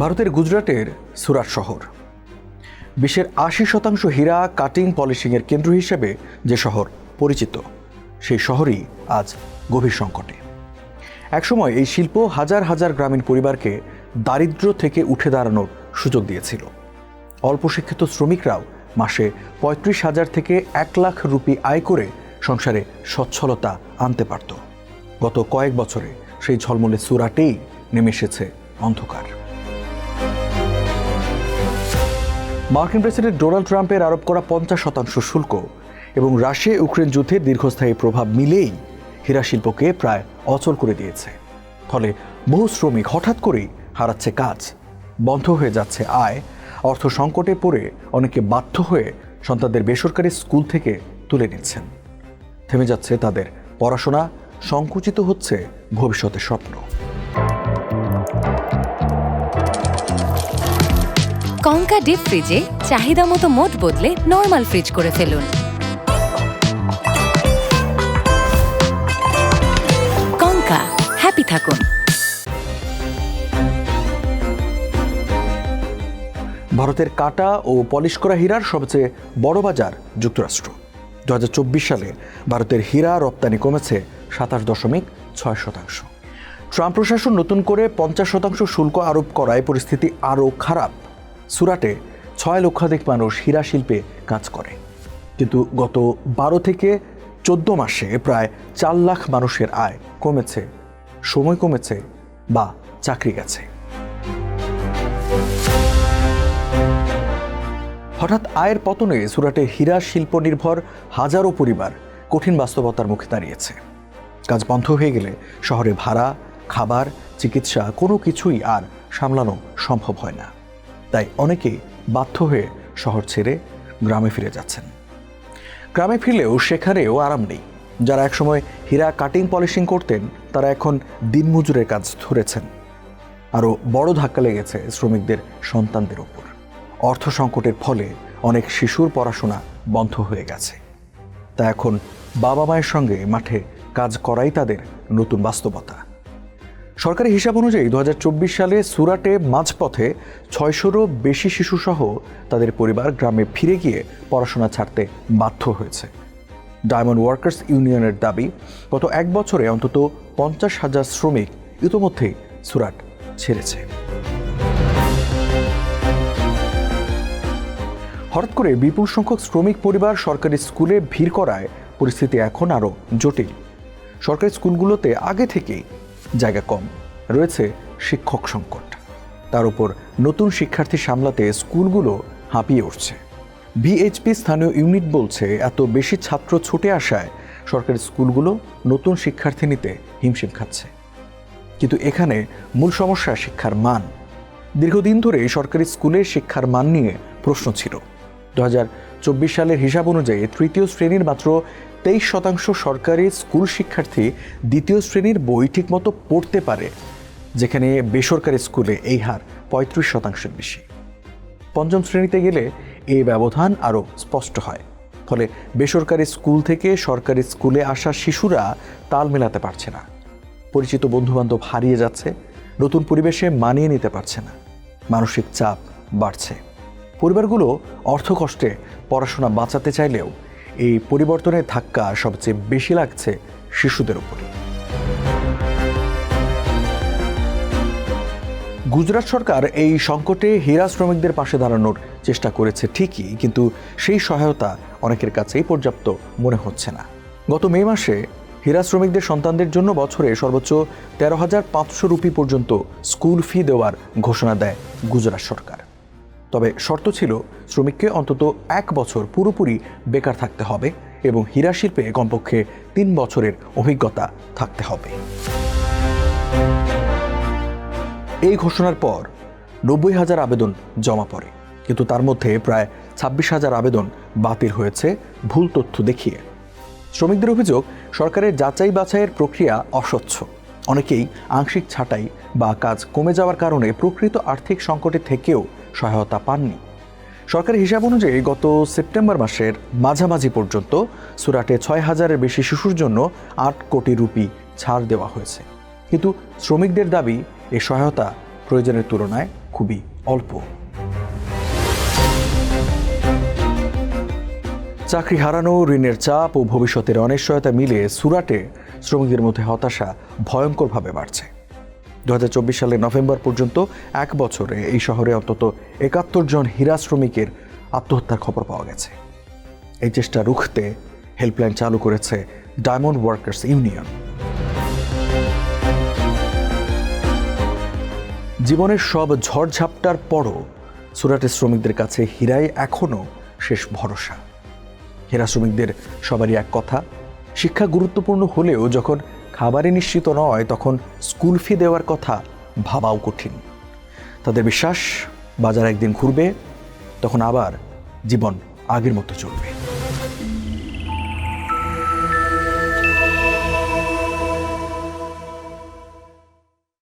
ভারতের গুজরাটের সুরাট শহর। বিশ্বের আশি শতাংশ হীরা কাটিং পলিশিংয়ের কেন্দ্র হিসেবে যে শহর পরিচিত, সেই শহরই আজ গভীর সংকটে। একসময় এই শিল্প হাজার হাজার গ্রামীণ পরিবারকে দারিদ্র্য থেকে উঠে দাঁড়ানোর সুযোগ দিয়েছিল। অল্প শিক্ষিত শ্রমিকরাও মাসে পঁয়ত্রিশ হাজার থেকে এক লাখ রুপি আয় করে সংসারে সচ্ছলতা আনতে পারত। গত কয়েক বছরে সেই ঝলমলে সুরাটেই নেমে এসেছে অন্ধকার। মার্কিন প্রেসিডেন্ট ডোনাল্ড ট্রাম্পের আরোপ করা পঞ্চাশ শতাংশ শুল্ক এবং রাশিয়া ইউক্রেন যুদ্ধের দীর্ঘস্থায়ী প্রভাব মিলেই হীরা শিল্পকে প্রায় অচল করে দিয়েছে। ফলে বহু শ্রমিক হঠাৎ করেই হারাচ্ছে কাজ, বন্ধ হয়ে যাচ্ছে আয়, অর্থ সংকটে পড়ে অনেকে বাধ্য হয়ে সন্তানদের বেসরকারি স্কুল থেকে তুলে নিচ্ছেন। থেমে যাচ্ছে তাদের পড়াশোনা, সংকুচিত হচ্ছে ভবিষ্যতের স্বপ্ন। কঙ্কা ডিপ ফ্রিজে চাহিদা মতো মোট বদলে নর্মাল ফ্রিজ করে ফেলুন। কঙ্কা, হ্যাপি থাকুন। ভারতের কাটা ও পলিশ করা হীরার সবচেয়ে বড় বাজার যুক্তরাষ্ট্র। দু হাজার চব্বিশ সালে ভারতের হীরা রপ্তানি কমেছে সাতাশ দশমিক ছয় শতাংশ। ট্রাম্প প্রশাসন নতুন করে পঞ্চাশ শতাংশ শুল্ক আরোপ করায় পরিস্থিতি আরও খারাপ। সুরাটে ছয় লক্ষাধিক মানুষ হীরা শিল্পে কাজ করে। কিন্তু গত বারো থেকে চোদ্দ মাসে প্রায় চার লাখ মানুষের আয় কমেছে, সময় কমেছে বা চাকরি গেছে। হঠাৎ আয়ের পতনে সুরাটে হীরা শিল্প নির্ভর হাজারো পরিবার কঠিন বাস্তবতার মুখে দাঁড়িয়েছে। কাজ বন্ধ হয়ে গেলে শহরে ভাড়া, খাবার, চিকিৎসা কোনো কিছুই আর সামলানো সম্ভব হয় না। তাই অনেকেই বাধ্য হয়ে শহর ছেড়ে গ্রামে ফিরে যাচ্ছেন। গ্রামে ফিরলেও সেখানেও আরাম নেই। যারা একসময় হীরা কাটিং পলিশিং করতেন, তারা এখন দিনমজুরের কাজ ধরেছেন। আরও বড় ধাক্কা লেগেছে শ্রমিকদের সন্তানদের ওপর। অর্থ সংকটের ফলে অনেক শিশুর পড়াশোনা বন্ধ হয়ে গেছে। তা এখন বাবা মায়ের সঙ্গে মাঠে কাজ করাই তাদের নতুন বাস্তবতা। সরকারি হিসাব অনুযায়ী দু হাজার চব্বিশ সালে সুরাটে মাঝপথে ছয়শোরও বেশি শিশুসহ তাদের পরিবার গ্রামে ফিরে গিয়ে পড়াশোনা ছাড়তে বাধ্য হয়েছে। ডায়মন্ড ওয়ার্কার্স ইউনিয়নের দাবি, গত এক বছরে অন্তত পঞ্চাশ হাজার শ্রমিক ইতোমধ্যেই সুরাট ছেড়েছে। হঠাৎ করে বিপুল সংখ্যক শ্রমিক পরিবার সরকারি স্কুলে ভিড় করায় পরিস্থিতি এখন আরও জটিল। সরকারি স্কুলগুলোতে আগে থেকেই জায়গা কম। রয়েছে শিক্ষক সংকট। তার উপর নতুন শিক্ষার্থী সামলাতে স্কুলগুলো হাঁপিয়ে উঠছে। ভিএইচপি স্থানীয় ইউনিট বলছে, এত বেশি ছাত্র ছুটে আসায় সরকারি স্কুলগুলো নতুন শিক্ষার্থী নিতে হিমশিম খাচ্ছে। কিন্তু এখানে মূল সমস্যা শিক্ষার মান। দীর্ঘদিন ধরে সরকারি স্কুলের শিক্ষার মান নিয়ে প্রশ্ন ছিল। দু হাজার চব্বিশ সালের হিসাব অনুযায়ী তৃতীয় শ্রেণির মাত্র তেইশ শতাংশ সরকারি স্কুল শিক্ষার্থী দ্বিতীয় শ্রেণির বই ঠিকমতো পড়তে পারে, যেখানে বেসরকারি স্কুলে এই হার পঁয়ত্রিশ শতাংশের বেশি। পঞ্চম শ্রেণীতে গেলে এই ব্যবধান আরও স্পষ্ট হয়, ফলে বেসরকারি স্কুল থেকে সরকারি স্কুলে আসা শিশুরা তাল মেলাতে পারছে না। পরিচিত বন্ধুবান্ধব হারিয়ে যাচ্ছে, নতুন পরিবেশে মানিয়ে নিতে পারছে না, মানসিক চাপ বাড়ছে। পরিবারগুলো অর্থকষ্টে পড়াশোনা বাঁচাতে চাইলেও এই পরিবর্তনের ধাক্কা সবচেয়ে বেশি লাগছে শিশুদের উপরে। গুজরাট সরকার এই সংকটে হীরা শ্রমিকদের পাশে দাঁড়ানোর চেষ্টা করেছে ঠিকই, কিন্তু সেই সহায়তা অনেকের কাছেই পর্যাপ্ত মনে হচ্ছে না। গত মে মাসে হীরা শ্রমিকদের সন্তানদের জন্য বছরে সর্বোচ্চ তেরো হাজার পাঁচশো রুপি পর্যন্ত স্কুল ফি দেওয়ার ঘোষণা দেয় গুজরাট সরকার। তবে শর্ত ছিল শ্রমিককে অন্তত এক বছর পুরোপুরি বেকার থাকতে হবে এবং হীরা শিল্পে কমপক্ষে তিন বছরের অভিজ্ঞতা থাকতে হবে। এই ঘোষণার পর নব্বই হাজার আবেদন জমা পড়ে, কিন্তু তার মধ্যে প্রায় ছাব্বিশ হাজার আবেদন বাতিল হয়েছে ভুল তথ্য দেখিয়ে। শ্রমিকদের অভিযোগ, সরকারের যাচাই বাছাইয়ের প্রক্রিয়া অস্বচ্ছ। অনেকেই আংশিক ছাঁটাই বা কাজ কমে যাওয়ার কারণে প্রকৃত আর্থিক সংকটে থেকেও সহায়তা পাননি। সরকারি হিসাব অনুযায়ী গত সেপ্টেম্বর মাসের মাঝামাঝি পর্যন্ত সুরাটে ছয় হাজারের বেশি শিশুর জন্য আট কোটি রুপি ছাড় দেওয়া হয়েছে। কিন্তু শ্রমিকদের দাবি, এ সহায়তা প্রয়োজনের তুলনায় খুবই অল্প। চাকরি হারানো, ঋণের চাপ ও ভবিষ্যতের অনিশ্চয়তা মিলে সুরাটে শ্রমিকদের মধ্যে হতাশা ভয়ঙ্করভাবে বাড়ছে। দু সালের নভেম্বর পর্যন্ত এক বছরে এই শহরে অন্তত একাত্তর জন হীরা শ্রমিকের আত্মহত্যার খবর পাওয়া গেছে। এই চেষ্টা রুখতে হেল্পলাইন চালু করেছে ডায়মন্ড ওয়ার্কার্স ইউনিয়ন। জীবনের সব ঝড়ঝাপটার পরও সুরাটের শ্রমিকদের কাছে হীরাই এখনও শেষ ভরসা। হীরা শ্রমিকদের সবারই এক কথা, শিক্ষা গুরুত্বপূর্ণ হলেও যখন খাবারে নিশ্চিত নয়, তখন স্কুল ফি দেওয়ার কথা ভাবাও কঠিন। তাদের বিশ্বাস, বাজার একদিন ঘুরবে, তখন আবার জীবন আগের মতো চলবে।